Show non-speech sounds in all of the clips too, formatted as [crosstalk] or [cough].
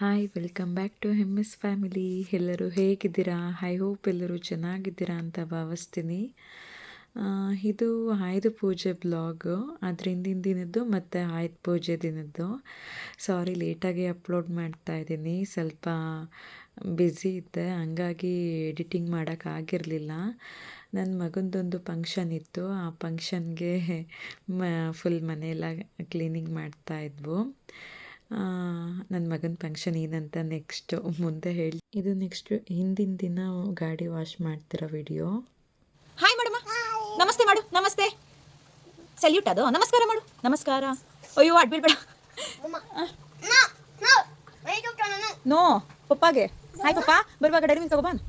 Hi welcome back to M S family ಎಲ್ಲರೂ ಹೇಗಿದ್ದೀರಾ? I hope ಎಲ್ಲರೂ ಚೆನ್ನಾಗಿದ್ದೀರಾ ಅಂತ ಭಾವಿಸ್ತೀನಿ. ಇದು ಆಯುಧ ಪೂಜೆ ಬ್ಲಾಗು ಅದ್ರ ಹಿಂದಿನ ದಿನದ್ದು ಮತ್ತು ಆಯುಧ ಪೂಜೆ ದಿನದ್ದು. ಸಾರಿ ಲೇಟಾಗಿ ಅಪ್ಲೋಡ್ ಮಾಡ್ತಾ ಇದ್ದೀನಿ. ಸ್ವಲ್ಪ ಬ್ಯುಸಿ ಇದ್ದೆ. ಹಂಗಾಗಿ ಎಡಿಟಿಂಗ್ ಮಾಡೋಕ್ಕಾಗಿರಲಿಲ್ಲ ನನ್ನ ಮಗಂದೊಂದು ಫಂಕ್ಷನ್ ಇತ್ತು. ಆ ಫಂಕ್ಷನ್ಗೆ ಮ ಫುಲ್ ಮನೆಯೆಲ್ಲ ಕ್ಲೀನಿಂಗ್ ಮಾಡ್ತಾ ಇದ್ವು. ನನ್ನ ಮಗನ ಫಂಕ್ಷನ್ ಏನಂತ ನೆಕ್ಸ್ಟು ಮುಂದೆ ಹೇಳಿ. ಇದು ನೆಕ್ಸ್ಟ್ ಹಿಂದಿನ ದಿನ ಗಾಡಿ ವಾಶ್ ಮಾಡ್ತಿರೋ ವಿಡಿಯೋ ಹಾಯ್ ಮಾಡಮ್ಮ ನಮಸ್ತೆ ಮಾಡು, ನಮಸ್ತೆ. ಸಲ್ಯೂಟ್ ಅದು. ನಮಸ್ಕಾರ ಮಾಡು. ನಮಸ್ಕಾರ. ಅಯ್ಯೋ ಅಡ್ಬಿಡ್ಬೇಡ ನೋ, ಪಪ್ಪಾಗೆ. ಹಾಯ್ ಪಪ್ಪ. ಬರುವಾಗ ಡೈರಿ ಮಿಲ್ಕ್ ತಗೋಬಾನ್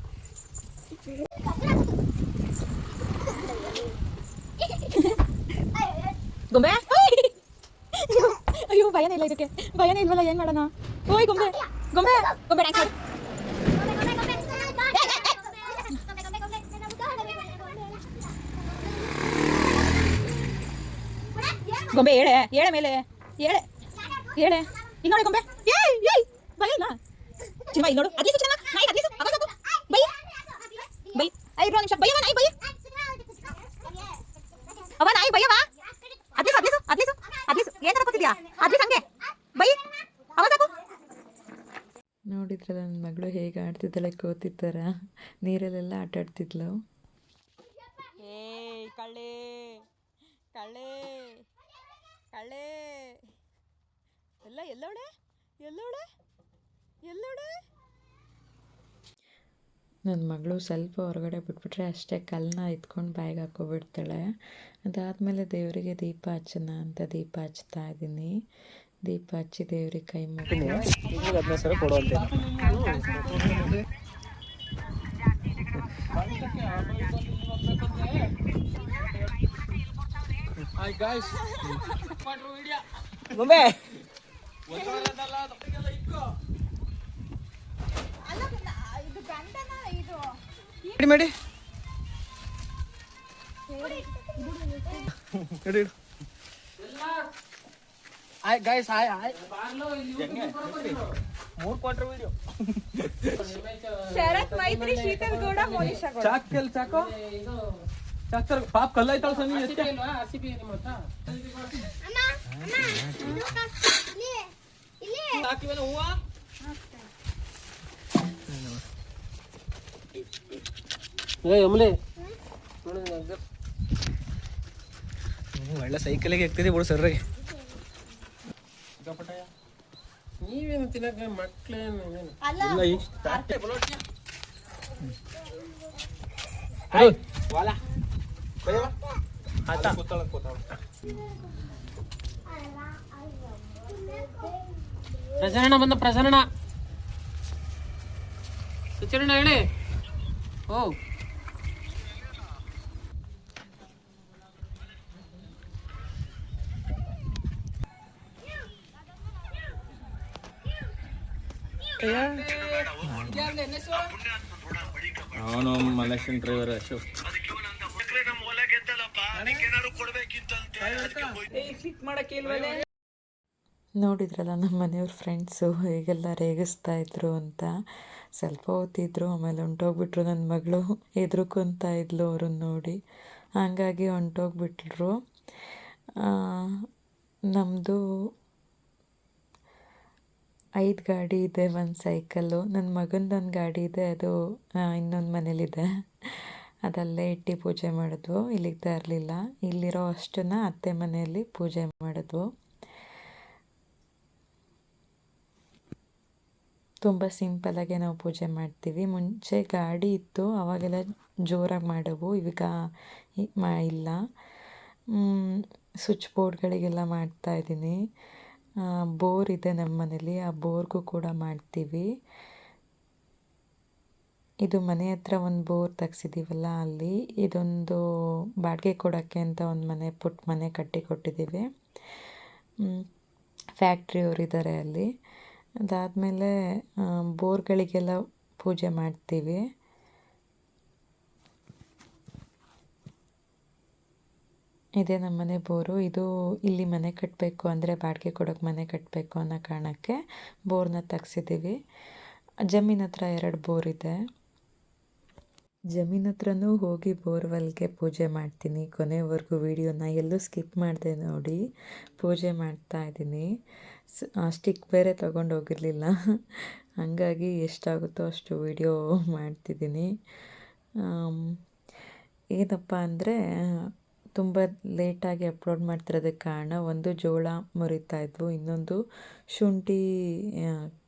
ಗೊಂಬೆ? ಭಯನೇ ಇಲ್ಲ ಇದಕ್ಕೆ. ಭಯನೇ ಇಲ್ವಲ್ಲ, ಏನ್ ಮಾಡೋಣ? ಓಯ್, ಗೊಂಬೆ. ಗೊಂಬೆ. ಗೊಂಬೆ ಡ್ಯಾನ್ಸ್ ಮಾಡು. ಗೊಂಬೆ, ಏಳೆ ಏಳೆ ಮೇಲೆ. ಏಳೆ ಏಳೆ. ಇಲ್ಲಿ ನೋಡಿ ಗೊಂಬೆ. ಏಯ್ ಏಯ್, ಭಯ ಇಲ್ಲ. ಚಿಮ್ಮ ಇಲ್ಲಿ ನೋಡು. ಅದ್ಲೀಸು ಚಿನ್ನ ನಾಯಿ ಅದ್ಲೀಸು ಅವಾಗ ಸಾಕು. ಬೈ. ಬೈ. ಐದು ನಿಮಿಷ. ಬಯ್ಯವ ನಾಯಿ, ಬೈ. ಅವ, ನಾಯಿ ಬಯ್ಯವ ಏನ್ ತರ ಕೂತಿದ್ಯಾ ಅದ್ಲೀಸು ಹಂಗೆ ಬೈ. ಅವ ಸಾಕು. ನನ್ನ ಮಗಳು ಹೇಗೆ ಆಡ್ತಿದ್ದಾಳೆ ಕೂತಿದ್ದಾರ ನೀರಲ್ಲೆಲ್ಲ ಆಟ ಆಡ್ತಿದ್ಲು. ಏಯ್ ಕಳ್ಳೆ. ಕಳ್ಳೆ. ಕಳ್ಳೆ. ಎಲ್ಲ ಎಲ್ಲೋಡೆ ಎಲ್ಲೋಡೆ ಎಲ್ಲೋಡೆ ನನ್ನ ಮಗಳು ಸ್ವಲ್ಪ ಹೊರಗಡೆ ಬಿಟ್ಬಿಟ್ರೆ ಅಷ್ಟೇ ಕಲ್ಲನ್ನ ಎತ್ಕೊಂಡು ಬಾಯಿಗೆ ಹಾಕೋಬಿಡ್ತಾಳೆ ಅದಾದಮೇಲೆ ದೇವರಿಗೆ ದೀಪ ಹಚ್ಚೋಣ ಅಂತ ದೀಪ ಹಚ್ತಾ ಇದ್ದೀನಿ. ದೀಪ ಹಚ್ಚಿ ದೇವ್ರಿಗೆ ಕೈ ಮುಗಿದು. ಗೊಂಬೆ ರೆಡಿ ಮಾಡಿ ರೆಡಿ ಇಡು ಆಯ್ ಗಾಯ್ಸ್ ಆಯ್ ಆಯ್ ಮೂರು ಕ್ವಾರ್ಟರ್ ವಿಡಿಯೋ ಶರತ್ ಮೈತ್ರಿ ಶೀತಲ್ ಗೌಡ ಮೋನಿಶಾ ಚಾಕ್ ಕೆಲ್ ಚಾಕೋ ಚಾಕ್ ತರ ಪಾಪ ಕಲ್ಲೈತಾಳ ಸಂಗಿ ಎಷ್ಟೇ ಹಾಕಿವೇನ ಹೂವ ಒಳ್ಳೆ ಸೈಕಲಿಗೆ ಎಕ್ತಿದೆ ಬಿಡು ಸರ್ರಿಗೆ. ನೀವೇನು ತಿನ್ನಕ ಮಕ್ಳೇನು ಇಲ್ಲ ವಾಲ. ಆತ. ಪ್ರಸರಣ ಬಂದ ಪ್ರಸರಣ. ಸುಚರಣ ಹೇಳಿ. ಓ. ಅವನು ಡ್ರೈವರ್ ನೋಡಿದ್ರಲ್ಲ ನಮ್ಮ ಮನೆಯವ್ರ ಫ್ರೆಂಡ್ಸು ಹೇಗೆಲ್ಲ ರೇಗಿಸ್ತಾ ಇದ್ರು ಅಂತ. ಸ್ವಲ್ಪ ಹೊತ್ತಿದ್ರು, ಆಮೇಲೆ ಹೊಂಟೋಗ್ಬಿಟ್ರು ನನ್ನ ಮಗಳು. ಹೆದ್ರು ಇದ್ಲು ಅವ್ರನ್ನ ನೋಡಿ. ಹಂಗಾಗಿ ಹೊಂಟೋಗ್ಬಿಟ್ರು. ನಮ್ಮದು ಐದು ಗಾಡಿ ಇದೆ, ಒಂದು ಸೈಕಲ್ಲು. ನನ್ನ ಮಗಂದೊಂದು ಗಾಡಿ ಇದೆ, ಅದು ಇನ್ನೊಂದು ಮನೇಲಿದೆ. ಅದಲ್ಲೇ ಇಟ್ಟು ಪೂಜೆ ಮಾಡಿದ್ವು. ಇಲ್ಲಿಗೆ ತರಲಿಲ್ಲ. ಇಲ್ಲಿರೋ ಅಷ್ಟನ್ನ ಅತ್ತೆ ಮನೆಯಲ್ಲಿ ಪೂಜೆ ಮಾಡಿದ್ವು. ತುಂಬ ಸಿಂಪಲಾಗೆ ನಾವು ಪೂಜೆ ಮಾಡ್ತೀವಿ. ಮುಂಚೆ ಗಾಡಿ ಇತ್ತು, ಅವಾಗೆಲ್ಲ ಜೋರಾಗಿ ಮಾಡೋವು. ಇವಾಗ ಇಲ್ಲ. ಸ್ವಿಚ್ ಬೋರ್ಡ್ಗಳಿಗೆಲ್ಲ ಮಾಡ್ತಾ ಇದ್ದೀನಿ. ಬೋರ್ ಇದೆ ನಮ್ಮ ಮನೇಲಿ, ಆ ಬೋರ್ಗೂ ಕೂಡ ಮಾಡ್ತೀವಿ. ಇದು ಮನೆ ಹತ್ರ ಒಂದು ಬೋರ್ ತೆಗ್ಸಿದ್ದೀವಲ್ಲ ಅಲ್ಲಿ, ಇದೊಂದು ಬಾಡಿಗೆ ಕೊಡೋಕ್ಕೆ ಅಂತ ಒಂದು ಮನೆ ಪುಟ್ಟ ಮನೆ ಕಟ್ಟಿ ಕೊಟ್ಟಿದ್ದೀವಿ ಫ್ಯಾಕ್ಟ್ರಿಯವ್ರು ಇದ್ದಾರೆ ಅಲ್ಲಿ. ಅದಾದಮೇಲೆ ಬೋರ್ಗಳಿಗೆಲ್ಲ ಪೂಜೆ ಮಾಡ್ತೀವಿ. ಇದೇ ನಮ್ಮ ಮನೆ ಬೋರು. ಇದು ಇಲ್ಲಿ ಮನೆ ಕಟ್ಟಬೇಕು ಅಂದರೆ ಬಾಡಿಗೆ ಕೊಡೋಕೆ ಮನೆ ಕಟ್ಟಬೇಕು ಅನ್ನೋ ಕಾರಣಕ್ಕೆ ಬೋರ್ನ ತೆಗ್ಸಿದ್ದೀವಿ. ಜಮೀನ್ ಹತ್ರ ಎರಡು ಬೋರ್ ಇದೆ. ಜಮೀನ್ ಹತ್ರನೂ ಹೋಗಿ ಬೋರ್ವೆಲ್ಗೆ ಪೂಜೆ ಮಾಡ್ತೀನಿ. ಕೊನೆವರೆಗೂ ವೀಡಿಯೋನ ಎಲ್ಲೂ ಸ್ಕಿಪ್ ಮಾಡಿದೆ ನೋಡಿ, ಪೂಜೆ ಮಾಡ್ತಾ ಇದ್ದೀನಿ. ಸ್ಟಿಕ್ ಬೇರೆ ತೊಗೊಂಡು ಹೋಗಿರಲಿಲ್ಲ. ಹಾಗಾಗಿ ಎಷ್ಟಾಗುತ್ತೋ ಅಷ್ಟು ವೀಡಿಯೋ ಮಾಡ್ತಿದ್ದೀನಿ. ಏನಪ್ಪ ಅಂದರೆ ತುಂಬ ಲೇಟಾಗಿ ಅಪ್ಲೋಡ್ ಮಾಡ್ತಿರೋದಕ್ಕೆ ಕಾರಣ ಒಂದು ಜೋಳ ಮುರಿತಾ ಇದ್ವು. ಇನ್ನೊಂದು ಶುಂಠಿ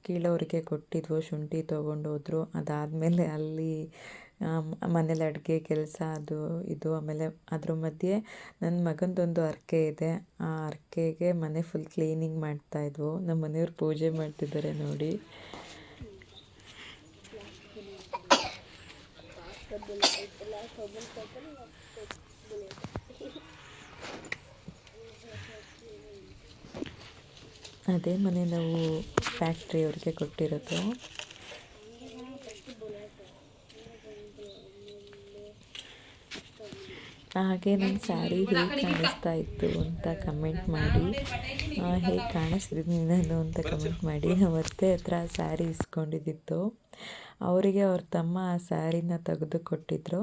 ಕೀಳೋರಿಗೆ ಕೊಟ್ಟಿದ್ವು. ಶುಂಠಿ ತೊಗೊಂಡೋದ್ರು ಅದಾದಮೇಲೆ ಅಲ್ಲಿ ಮನೇಲಿ ಅಡುಗೆ ಕೆಲಸ ಅದು ಇದು. ಆಮೇಲೆ ಅದ್ರ ಮಧ್ಯೆ ನನ್ನ ಮಗಂದೊಂದು ಅರ್ಕೆ ಇದೆ. ಆ ಅರ್ಕೆಗೆ ಮನೆ ಫುಲ್ ಕ್ಲೀನಿಂಗ್ ಮಾಡ್ತಾಯಿದ್ವು ನಮ್ಮ ಮನೆಯವ್ರು ಪೂಜೆ ಮಾಡ್ತಿದ್ದಾರೆ ನೋಡಿ. ಅದೇ ಮನೆ ನಾವು ಫ್ಯಾಕ್ಟ್ರಿಯವ್ರಿಗೆ ಕೊಟ್ಟಿರೋದು. ಹಾಗೆ ನನ್ನ ಸ್ಯಾರಿ ಹೇಗೆ ಕಾಣಿಸ್ತಾ ಇತ್ತು ಅಂತ ಕಮೆಂಟ್ ಮಾಡಿ. ಹೇಗೆ ಕಾಣಿಸ್ತಿದ್ದೀನಿ ನಾನು ಅಂತ ಕಮೆಂಟ್ ಮಾಡಿ. ಅವತ್ತೆ ಹತ್ರ ಸ್ಯಾರಿ ಇಸ್ಕೊಂಡಿದ್ದಿತ್ತು ಅವರಿಗೆ ಅವ್ರ ತಮ್ಮ ಆ ಸ್ಯಾರಿನ ತೆಗೆದು ಕೊಟ್ಟಿದ್ರು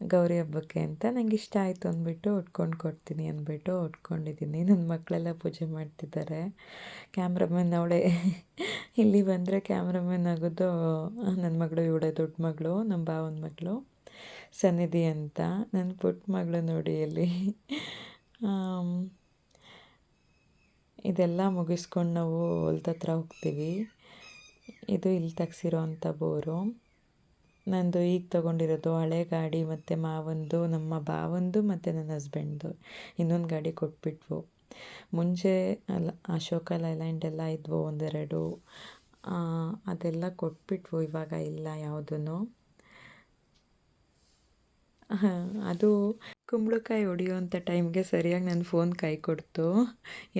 ಗೌರಿ ಹಬ್ಬಕ್ಕೆ ಅಂತ ನಂಗೆ ಇಷ್ಟ ಆಯಿತು ಅಂದ್ಬಿಟ್ಟು ಉಟ್ಕೊಂಡು ಕೊಡ್ತೀನಿ ಅಂದ್ಬಿಟ್ಟು ಉಟ್ಕೊಂಡಿದ್ದೀನಿ. ನನ್ನ ಮಕ್ಕಳೆಲ್ಲ ಪೂಜೆ ಮಾಡ್ತಿದ್ದಾರೆ. ಕ್ಯಾಮ್ರಾಮನ್ ಅವಳೆ [laughs] ಇಲ್ಲಿ ಬಂದರೆ ಕ್ಯಾಮ್ರಾಮನ್ ಆಗೋದು ನನ್ನ ಮಗಳು, ಇವಳೆ ದೊಡ್ಡ ಮಗಳು ನಮ್ಮ ಭಾವನ ಮಗಳು, ಸನ್ನಿಧಿ ಅಂತ. ನನ್ನ ಪುಟ್ಟ ಮಗಳು ನೋಡಿ ಅಲ್ಲಿ ಇದೆಲ್ಲ ಮುಗಿಸ್ಕೊಂಡು ನಾವು ಹೊಲ್ದತ್ರ ಹೋಗ್ತೀವಿ. ಇದು ಇಲ್ಲಿ ತೆಗ್ಸಿರೋ ಅಂಥ ಬೋರು. ನಂದು ಈಗ ತೊಗೊಂಡಿರೋದು ಹಳೆ ಗಾಡಿ ಮತ್ತು ಮಾವಂದು, ನಮ್ಮ ಬಾವಂದು ಮತ್ತು ನನ್ನ ಹಸ್ಬೆಂಡ್ದು ಇನ್ನೊಂದು ಗಾಡಿ ಕೊಟ್ಬಿಟ್ವು. ಮುಂಚೆ ಅಲ್ಲ, ಅಶೋಕ ಲೈಲ್ಯಾಂಡ್ ಎಲ್ಲ ಇದ್ವು ಒಂದೆರಡು. ಅದೆಲ್ಲ ಕೊಟ್ಬಿಟ್ವು, ಇವಾಗ ಇಲ್ಲ ಯಾವುದೂ ಅದು ಕುಂಬಳಕಾಯಿ ಹೊಡಿಯೋಂಥ ಟೈಮ್ಗೆ ಸರಿಯಾಗಿ ನನ್ನ ಫೋನ್ ಕೈ ಕೊಡ್ತು.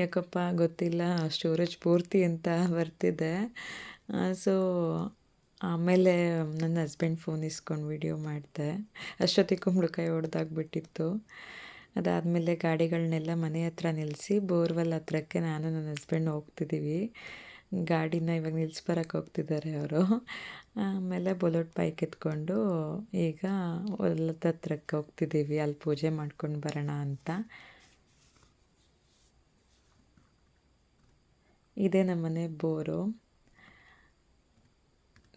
ಯಾಕಪ್ಪ ಗೊತ್ತಿಲ್ಲ ಸ್ಟೋರೇಜ್ ಪೂರ್ತಿ ಅಂತ ಬರ್ತಿದೆ. ಸೊ ಆಮೇಲೆ ನನ್ನ ಹಸ್ಬೆಂಡ್ ಫೋನ್ ಇಸ್ಕೊಂಡು ವಿಡಿಯೋ ಮಾಡಿದೆ. ಅಷ್ಟೊತ್ತಿಗೆ ಕುಂಬಳಕಾಯಿ ಹೊಡೆದಾಗ್ಬಿಟ್ಟಿತ್ತು. ಅದಾದಮೇಲೆ ಗಾಡಿಗಳನ್ನೆಲ್ಲ ಮನೆ ಹತ್ರ ನಿಲ್ಲಿಸಿ ಬೋರ್ವೆಲ್ ಹತ್ರಕ್ಕೆ ನಾನು ನನ್ನ ಹಸ್ಬೆಂಡ್ ಹೋಗ್ತಿದ್ದೀವಿ ಗಾಡಿನ ಇವಾಗ ನಿಲ್ಲಿಸ್ಬರಕ್ಕೆ ಹೋಗ್ತಿದ್ದಾರೆ ಅವರು. ಆಮೇಲೆ ಬೊಲೋಟ್ ಬೈಕ್ ಎತ್ಕೊಂಡು ಈಗ ಹೊಲದ ಹತ್ರಕ್ಕೆ ಹೋಗ್ತಿದ್ದೀವಿ ಅಲ್ಲಿ ಪೂಜೆ ಮಾಡ್ಕೊಂಡು ಬರೋಣ ಅಂತ. ಇದೇ ನಮ್ಮನೆ ಬೋರು.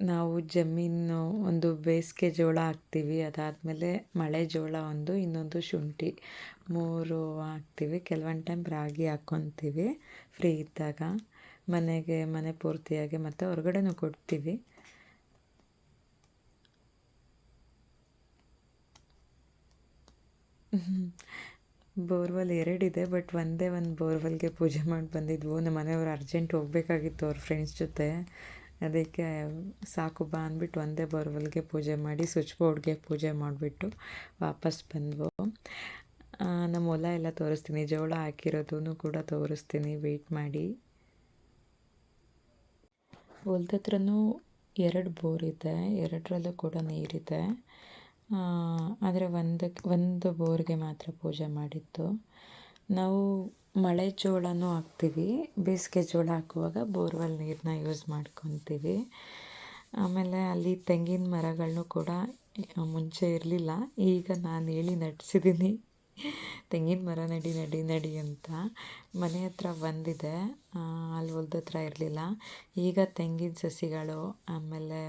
ನಾವು ಜಮೀನು ಒಂದು ಬೇಸಿಗೆ ಜೋಳ ಹಾಕ್ತೀವಿ, ಅದಾದಮೇಲೆ ಮಳೆ ಜೋಳ ಒಂದು, ಇನ್ನೊಂದು ಶುಂಠಿ ಮೂರು ಹಾಕ್ತೀವಿ. ಕೆಲವೊಂದು ಟೈಮ್ ರಾಗಿ ಹಾಕ್ಕೊತೀವಿ ಫ್ರೀ ಇದ್ದಾಗ. ಮನೆಗೆ, ಮನೆ ಪೂರ್ತಿಯಾಗಿ ಮತ್ತು ಹೊರಗಡೆನೂ ಕೊಡ್ತೀವಿ. ಬೋರ್ವೆಲ್ ಎರಡಿದೆ ಬಟ್ ಒಂದೇ ಒಂದು ಬೋರ್ವೆಲ್ಗೆ ಪೂಜೆ ಮಾಡಿ ಬಂದಿದ್ವು ನಮ್ಮ ಮನೆಯವ್ರು ಅರ್ಜೆಂಟ್ ಹೋಗ್ಬೇಕಾಗಿತ್ತು ಅವ್ರ ಫ್ರೆಂಡ್ಸ್ ಜೊತೆ. ಅದಕ್ಕೆ ಸಾಕು ಬಾ ಅಂದ್ಬಿಟ್ಟು ಒಂದೇ ಬೋರ್ವೆಲ್ಗೆ ಪೂಜೆ ಮಾಡಿ, ಸ್ವಿಚ್ ಬೋರ್ಡ್ಗೆ ಪೂಜೆ ಮಾಡಿಬಿಟ್ಟು ವಾಪಸ್ ಬಂದ್ವು. ನಮ್ಮ ಹೊಲ ಎಲ್ಲ ತೋರಿಸ್ತೀನಿ, ಜೋಳ ಹಾಕಿರೋದೂ ಕೂಡ ತೋರಿಸ್ತೀನಿ ವೆಯ್ಟ್ ಮಾಡಿ. ಹೊಲ್ದ ಹತ್ರನೂ ಎರಡು ಬೋರ್ ಇದೆ, ಎರಡರಲ್ಲೂ ಕೂಡ ನೀರಿದೆ. ಆದರೆ ಒಂದಕ್ಕೆ ಒಂದು ಬೋರ್ಗೆ ಮಾತ್ರ ಪೂಜೆ ಮಾಡಿತ್ತು ನಾವು ಮಳೆ ಜೋಳನೂ ಹಾಕ್ತೀವಿ. ಬೇಸಿಗೆ ಜೋಳ ಹಾಕುವಾಗ ಬೋರ್ವೆಲ್ ನೀರನ್ನ ಯೂಸ್ ಮಾಡ್ಕೊತೀವಿ. ಆಮೇಲೆ ಅಲ್ಲಿ ತೆಂಗಿನ ಮರಗಳನ್ನೂ ಕೂಡ ಮುಂಚೆ ಇರಲಿಲ್ಲ. ಈಗ ನಾನು ಹೇಳಿ ನಡೆಸಿದ್ದೀನಿ ತೆಂಗಿನ ಮರ ನಡಿ ನಡಿ ನಡಿ ಅಂತ. ಮನೆ ಹತ್ರ ಬಂದಿದೆ. ಅಲ್ಲಿ ಹೊಲ್ದ ಹತ್ರ ಇರಲಿಲ್ಲ. ಈಗ ತೆಂಗಿನ ಸಸಿಗಳು, ಆಮೇಲೆ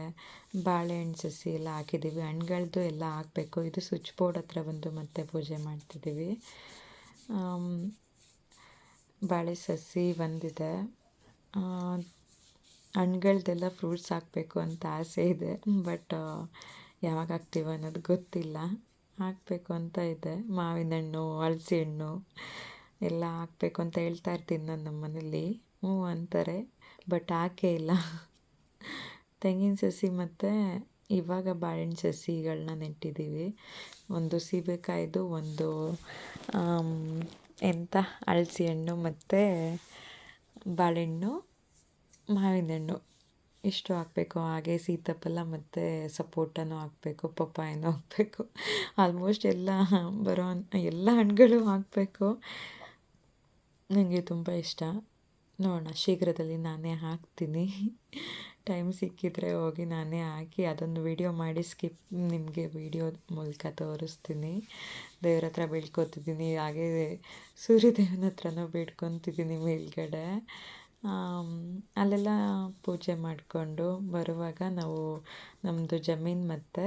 ಬಾಳೆಹಣ್ಣು ಸಸಿ ಎಲ್ಲ ಹಾಕಿದ್ದೀವಿ ಹಣ್ಗಳದ್ದು ಎಲ್ಲ ಹಾಕಬೇಕು. ಇದು ಸ್ವಿಚ್ ಬೋರ್ಡ್ ಹತ್ರ ಬಂದು ಮತ್ತೆ ಪೂಜೆ ಮಾಡ್ತಿದ್ದೀವಿ ಬಾಳೆ ಸಸಿ ಬಂದಿದೆ. ಹಣ್ಗಳ್ದೆಲ್ಲ ಫ್ರೂಟ್ಸ್ ಹಾಕಬೇಕು ಅಂತ ಆಸೆ ಇದೆ, ಬಟ್ ಯಾವಾಗ ಹಾಕ್ತೀವೋ ಅನ್ನೋದು ಗೊತ್ತಿಲ್ಲ. ಹಾಕಬೇಕು ಅಂತ ಇದೆ. ಮಾವಿನ ಹಣ್ಣು, ಹಲಸೆ ಹಣ್ಣು ಎಲ್ಲ ಹಾಕಬೇಕು ಅಂತ ಹೇಳ್ತಾ ಇರ್ತೀನಿ ನಾನು ನಮ್ಮ ಮನೇಲಿ. ಹ್ಞೂ ಅಂತಾರೆ, ಬಟ್ ಹಾಕೇ ಇಲ್ಲ. ತೆಂಗಿನ ಸಸಿ ಮತ್ತು ಇವಾಗ ಬಾಳೆಹಣ್ಣು ಸಸಿಗಳನ್ನ ನೆಟ್ಟಿದ್ದೀವಿ. ಒಂದು ಸೀಬೆಕಾಯ್ದು, ಒಂದು ಎಂಥ ಅಳಸಿ ಹಣ್ಣು ಮತ್ತು ಬಾಳೆಹಣ್ಣು, ಮಾವಿನ ಹಣ್ಣು. ಇಷ್ಟು ಹಾಕಬೇಕು. ಹಾಗೆ ಸೀತಾಫಲ ಮತ್ತು ಸಪೋಟನೂ ಹಾಕಬೇಕು, ಪಪ್ಪಾಯನೂ ಹಾಕಬೇಕು. ಆಲ್ಮೋಸ್ಟ್ ಎಲ್ಲ ಬರೋ ಎಲ್ಲ ಹಣ್ಣುಗಳು ಹಾಕಬೇಕು. ನನಗೆ ತುಂಬ ಇಷ್ಟ. ನೋಡೋಣ, ಶೀಘ್ರದಲ್ಲಿ ನಾನೇ ಹಾಕ್ತೀನಿ. ಟೈಮ್ ಸಿಕ್ಕಿದರೆ ಹೋಗಿ ನಾನೇ ಹಾಕಿ ಅದೊಂದು ವಿಡಿಯೋ ಮಾಡಿ ಸ್ಕಿಪ್ ನಿಮಗೆ ವಿಡಿಯೋ ಮೂಲಕ ತೋರಿಸ್ತೀನಿ. ದೇವ್ರ ಹತ್ರ ಬೀಳ್ಕೊತಿದ್ದೀನಿ. ಹಾಗೆ ಸೂರ್ಯದೇವನ ಹತ್ರನೂ ಬೇಡ್ಕೊತಿದ್ದೀನಿ ಮೇಲ್ಗಡೆ. ಅಲ್ಲೆಲ್ಲ ಪೂಜೆ ಮಾಡಿಕೊಂಡು ಬರುವಾಗ ನಾವು ನಮ್ಮದು ಜಮೀನು ಮತ್ತು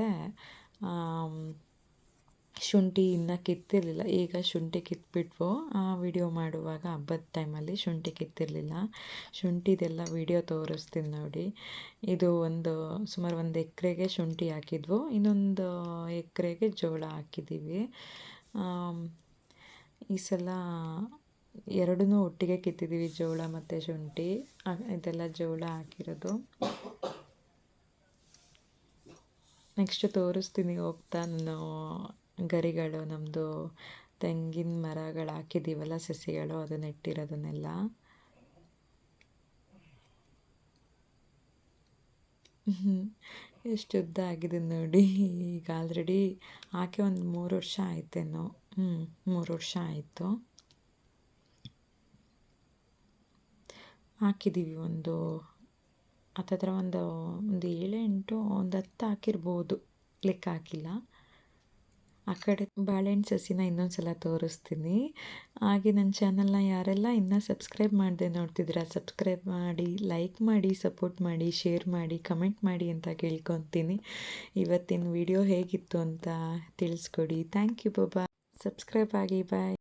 ಶುಂಠಿ ಇನ್ನೂ ಕಿತ್ತಿರಲಿಲ್ಲ. ಈಗ ಶುಂಠಿ ಕಿತ್ಬಿಟ್ವು. ಆ ವಿಡಿಯೋ ಮಾಡುವಾಗ ಹಬ್ಬದ ಟೈಮಲ್ಲಿ ಶುಂಠಿ ಕಿತ್ತಿರಲಿಲ್ಲ. ಶುಂಠಿದೆಲ್ಲ ವಿಡಿಯೋ ತೋರಿಸ್ತೀನಿ ನೋಡಿ. ಇದು ಒಂದು ಸುಮಾರು ಒಂದು ಎಕರೆಗೆ ಶುಂಠಿ ಹಾಕಿದ್ವು. ಇನ್ನೊಂದು ಎಕರೆಗೆ ಜೋಳ ಹಾಕಿದ್ದೀವಿ ಈ ಸಲ ಎರಡೂ ಒಟ್ಟಿಗೆ ಕಿತ್ತಿದ್ದೀವಿ ಜೋಳ ಮತ್ತು ಶುಂಠಿ. ಇದೆಲ್ಲ ಜೋಳ ಹಾಕಿರೋದು. ನೆಕ್ಸ್ಟ್ ತೋರಿಸ್ತೀನಿ, ಹೋಗ್ತಾ ನಾನು ಗರಿಗಳು ನಮ್ಮದು ತೆಂಗಿನ ಮರಗಳು ಹಾಕಿದ್ದೀವಲ್ಲ ಸಸಿಗಳು ಅದು ನೆಟ್ಟಿರೋದನ್ನೆಲ್ಲ. [laughs] ಹ್ಮ್. ಎಷ್ಟು ಉದ್ದ ಆಗಿದೆ ನೋಡಿ. ಈಗ ಆಲ್ರೆಡಿ ಆಕೆ ಒಂದು ಮೂರು ವರ್ಷ ಆಯ್ತೇನೋ. ಹ್ಞೂ ಮೂರು ವರ್ಷ ಆಯಿತು. ಹಾಕಿದ್ದೀವಿ ಒಂದು ಹತ್ತತ್ರ ಒಂದು ಒಂದು ಏಳು ಎಂಟು ಒಂದು ಹತ್ತು ಹಾಕಿರ್ಬೋದು. ಲೆಕ್ಕ ಹಾಕಿಲ್ಲ. ಆ ಕಡೆ ಬಾಳೆಹಣ್ಣು ಸಸಿನ ಇನ್ನೊಂದು ಸಲ ತೋರಿಸ್ತೀನಿ. ಹಾಗೆ ನನ್ನ ಚಾನಲ್ನ ಯಾರೆಲ್ಲ ಇನ್ನೂ ಸಬ್ಸ್ಕ್ರೈಬ್ ಮಾಡದೆ ನೋಡ್ತಿದ್ದೀರಾ ಸಬ್ಸ್ಕ್ರೈಬ್ ಮಾಡಿ ಲೈಕ್ ಮಾಡಿ ಸಪೋರ್ಟ್ ಮಾಡಿ ಶೇರ್ ಮಾಡಿ ಕಮೆಂಟ್ ಮಾಡಿ ಅಂತ ಕೇಳ್ಕೊತೀನಿ. ಇವತ್ತಿನ ವಿಡಿಯೋ ಹೇಗಿತ್ತು ಅಂತ ತಿಳಿಸ್ಕೊಡಿ. ಥ್ಯಾಂಕ್ ಯು ಬಾಬಾ ಸಬ್ಸ್ಕ್ರೈಬ್ ಆಗಿ ಬಾಯ್